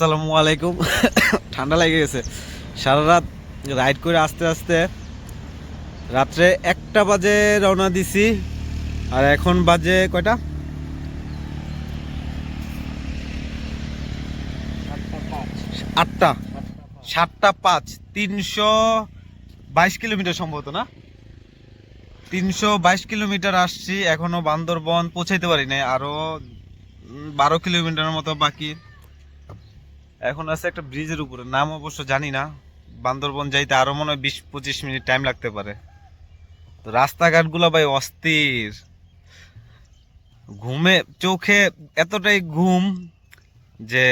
আসসালামু আলাইকুম। ঠান্ডা লেগে গেছে। সারা রাত রাইড করে আস্তে আস্তে রাত্রে একটা বাজে রওনা দিছি। আর এখন বাজে কয়টা? আটটা সাতটা পাঁচ। তিনশো বাইশ কিলোমিটার সম্ভবত, না? তিনশো বাইশ কিলোমিটার আসছি। এখনও বান্দরবন পৌঁছাইতে পারি নাই আরও বারো কিলোমিটারের মতো বাকি। এখন আছে একটা ব্রিজের উপরে, নাম অবশ্য জানি না। বান্দরবন যাইতে আরও মনে হয় বিশ পঁচিশ মিনিট টাইম লাগতে পারে। তো রাস্তাঘাটগুলো ভাই অস্থির। ঘুমে, চোখে এতটাই ঘুম যে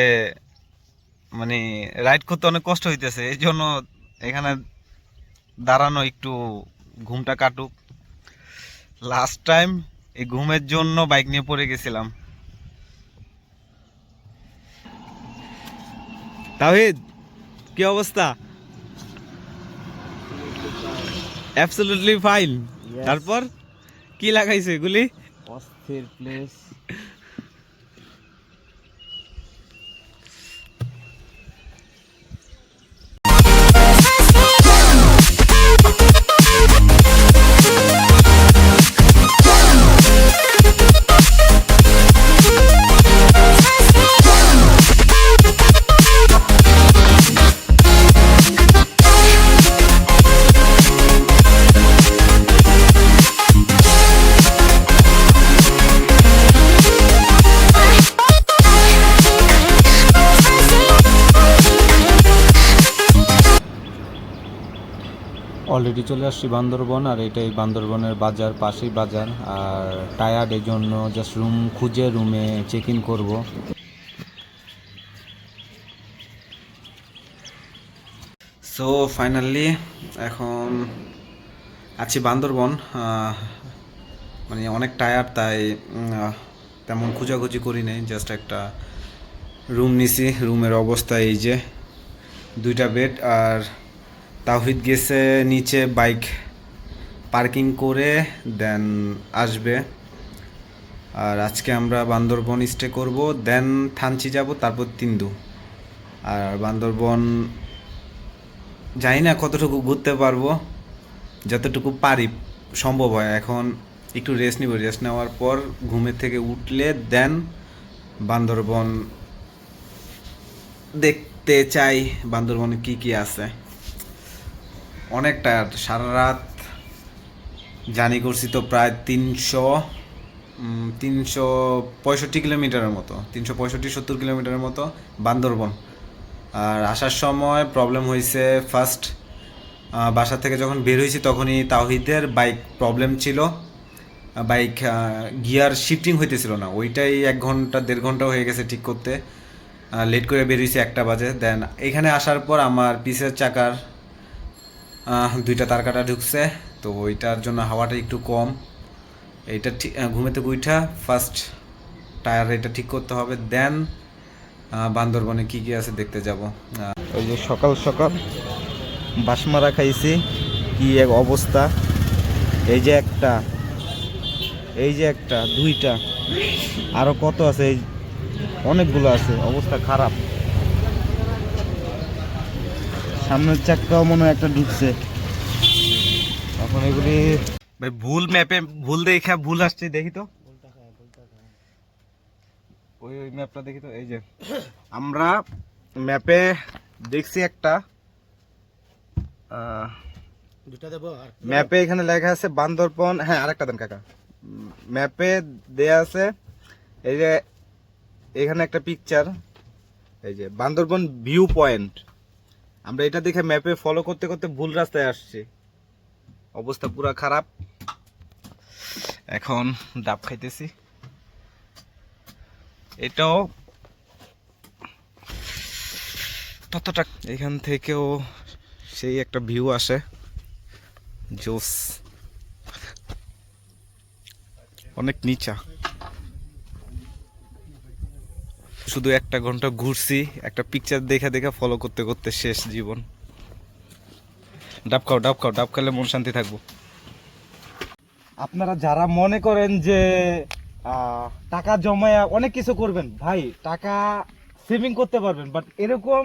মানে রাইড করতে অনেক কষ্ট হইতেছে। এই জন্য এখানে দাঁড়ানো একটু ঘুমটা কাটুক। লাস্ট টাইম এই ঘুমের জন্য বাইক নিয়ে পড়ে গেছিলাম। তাহিদ কি অবস্থা? অ্যাবসলিউটলি ফাইন তারপর? কি লাগাইছে এগুলি অস্থির প্লেস অলরেডি চলে আসছি বান্দরবন, আর এটাই বান্দরবনের বাজার, পাশেই বাজার। আর টায়ার্ড এই জন্য জাস্ট রুম খুঁজে রুমে চেক ইন করব। সো ফাইনালি এখন আছি বান্দরবন মানে অনেক টায়ার্ড তাই তেমন খোঁজাখুঁজি করি নাই জাস্ট একটা রুম নিছি। রুমের অবস্থা এই যে, দুইটা বেড আর তাহিদ গেছে নিচে, বাইক পার্কিং করে, দেন আসবে। আর আজকে আমরা বান্দরবন স্টে করব, দেন থানচি যাব, তারপর তিন্দু। আর বান্দরবন জানি না কতটুকু ঘুরতে পারব, যতটুকু পারি সম্ভব হয়। এখন একটু রেস্ট নিব। রেস্ট নেওয়ার পর ঘুমের থেকে উঠলে, দেন বান্দরবন দেখতে চাই, বান্দরবনে কি কি আছে। অনেক টায়ার্ড সারা রাত জানি করছি তো প্রায় তিনশো তিনশো পঁয়ষট্টি কিলোমিটারের মতো, তিনশো পঁয়ষট্টি সত্তর কিলোমিটারের মতো বান্দরবন। আর আসার সময় প্রবলেম হয়েছে ফার্স্ট বাসা থেকে যখন বের হয়েছি তখনই তাওহিদের বাইক প্রবলেম ছিল। বাইক গিয়ার শিফটিং হইতেছিল না। ওইটাই এক ঘণ্টা, দেড় ঘণ্টা হয়ে গেছে ঠিক করতে। লেট করে বেরিয়েছি একটা বাজে। দেন এখানে আসার পর আমার পিসের চাকার দুইটা তার কাটা ঢুকছে, তো ওইটার জন্য হাওয়াটা একটু কম। এইটা ঠিক ঘুমেতে উইঠা ফার্স্ট টায়ার এটা ঠিক করতে হবে দেন বান্দরবনে কি কি আছে দেখতে যাব। ওই যে সকাল সকাল বাসমারা খাইছি, কি এক অবস্থা। এই যে একটা, এই যে একটা, দুইটা। আরও কত আছে? এই অনেকগুলো আছে, অবস্থা খারাপ। সামনের চাক্কাও মনে হয় একটা ঢুকছে। এখন এগুলি ভাই ভুল ম্যাপে ভুল দেখে ভুল আসছে দেখি তো। ওই ওই ম্যাপটা দেখি তো এই যে। আমরা ম্যাপে দেখছি একটা ম্যাপে এখানে লেখা আছে বান্দরবন হ্যাঁ আরেকটা দেন কাকা। ম্যাপে দেয়া আছে এই যে এখানে একটা পিকচার এই যে বান্দরবন ভিউ পয়েন্ট আমরা এটা দেখে ম্যাপে ফলো করতে করতে ভুল রাস্তায় আসছি। অবস্থা পুরা খারাপ। এখন ডাব খাইতেছি। এটাও ততটা এখান থেকেও সেই একটা ভিউ আসে। জোস। অনেক নিচা। শুধু একটা ঘণ্টা ঘুরছি, একটা পিকচার দেখে দেখে ফলো করতে করতে শেষ জীবন। ডাব খাও ডাব খাও, ডাব খেলে মন শান্তি থাকব। আপনারা যারা মনে করেন যে টাকা জমায়া অনেক কিছু করবেন, ভাই, টাকা সেভিং করতে পারবেন বাট এরকম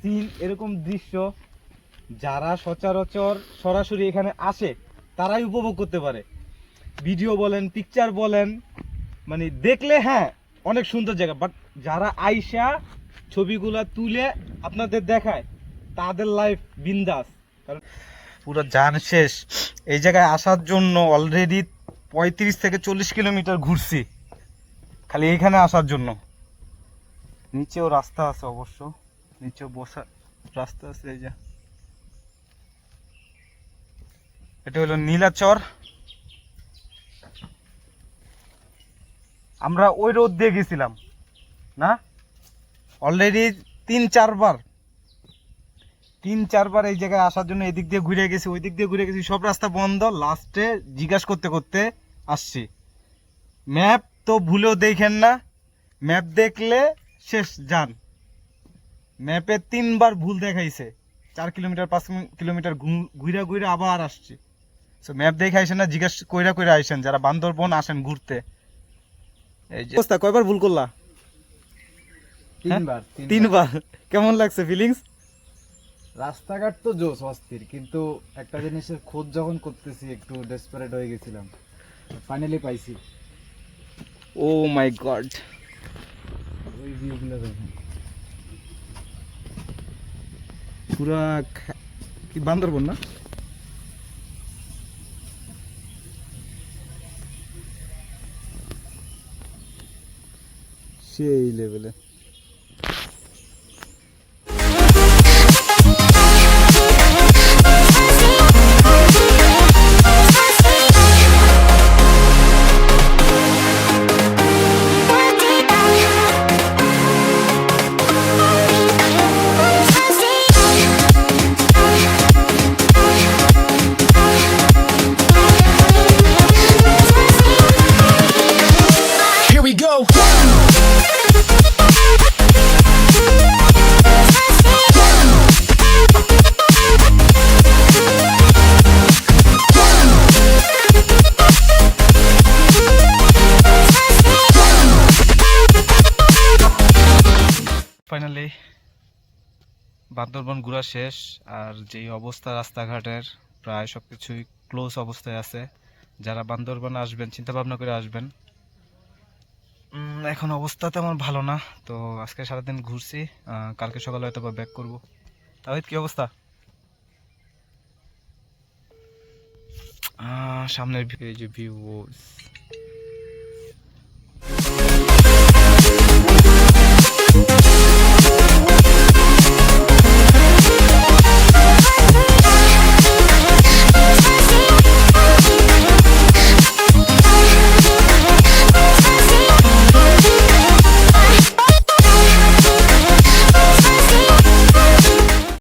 সিন এরকম দৃশ্য যারা সচরাচর সরাসরি এখানে আসে, তারাই উপভোগ করতে পারে। ভিডিও বলেন পিকচার বলেন মানে দেখলে হ্যাঁ অনেক সুন্দর জায়গা বাট যারা আইসা ছবিগুলা তুলে আপনাদের দেখায়, তাদের লাইফ বিন্দাস। পুরো যান শেষ। এই জায়গায় আসার জন্য অলরেডি পঁয়ত্রিশ থেকে চল্লিশ কিলোমিটার ঘুরছি। খালি এইখানে আসার জন্য। নিচেও রাস্তা আছে অবশ্য। নিচেও বসার রাস্তা আছে এই যে। এটা হলো নীলাচর। আমরা ওই রোড দিয়ে গেছিলাম, না? অলরেডি তিন, চারবার। তিন, চারবার এই জায়গায় আসার জন্য এদিক দিয়ে ঘুরে গেছি, ওই দিক দিয়ে ঘুরে গেছি, সব রাস্তা বন্ধ। লাস্টে জিজ্ঞাসা করতে করতে আসছি। ম্যাপ তো ভুলেও দেখেন না। ম্যাপ দেখলে শেষ, যান। ম্যাপে তিনবার ভুল দেখাইছে। চার কিলোমিটার, পাঁচ কিলোমিটার ঘুরে ঘুরে আবার আসছি। সো ম্যাপ দেখে আইসেন না, জিজ্ঞাসা, কইরা কইরা আইসেন যারা বান্দরবন আসেন ঘুরতে এই যে অবস্থা কয়বার ভুল করলা? তিনবার তিনবার। কেমন লাগছে ফিলিংস রাস্তাঘাট তো জোস অস্থির। কিন্তু একটা জিনিসের খোঁজ যখন করতেছি একটু ডেসপারেট হয়ে গেছিলাম। ফাইনালি পাইছি। Oh my god. ওই ভিউগুলো দেখেন। পুরা কি বান্দরবন না? সেই লেভেলে ফাইনালি বান্দরবন ঘোরা শেষ আর যেই অবস্থা রাস্তাঘাটের, প্রায় সব কিছুই ক্লোজ অবস্থায় আছে। যারা বান্দরবন আসবেন চিন্তা ভাবনা করে আসবেন। এখন অবস্থা তেমন ভালো না, তো আজকে সারাদিন ঘুরছি কালকে সকালে হয়তো বা ব্যাক করব। তাহিদ, কি অবস্থা? সামনের যে ভিউ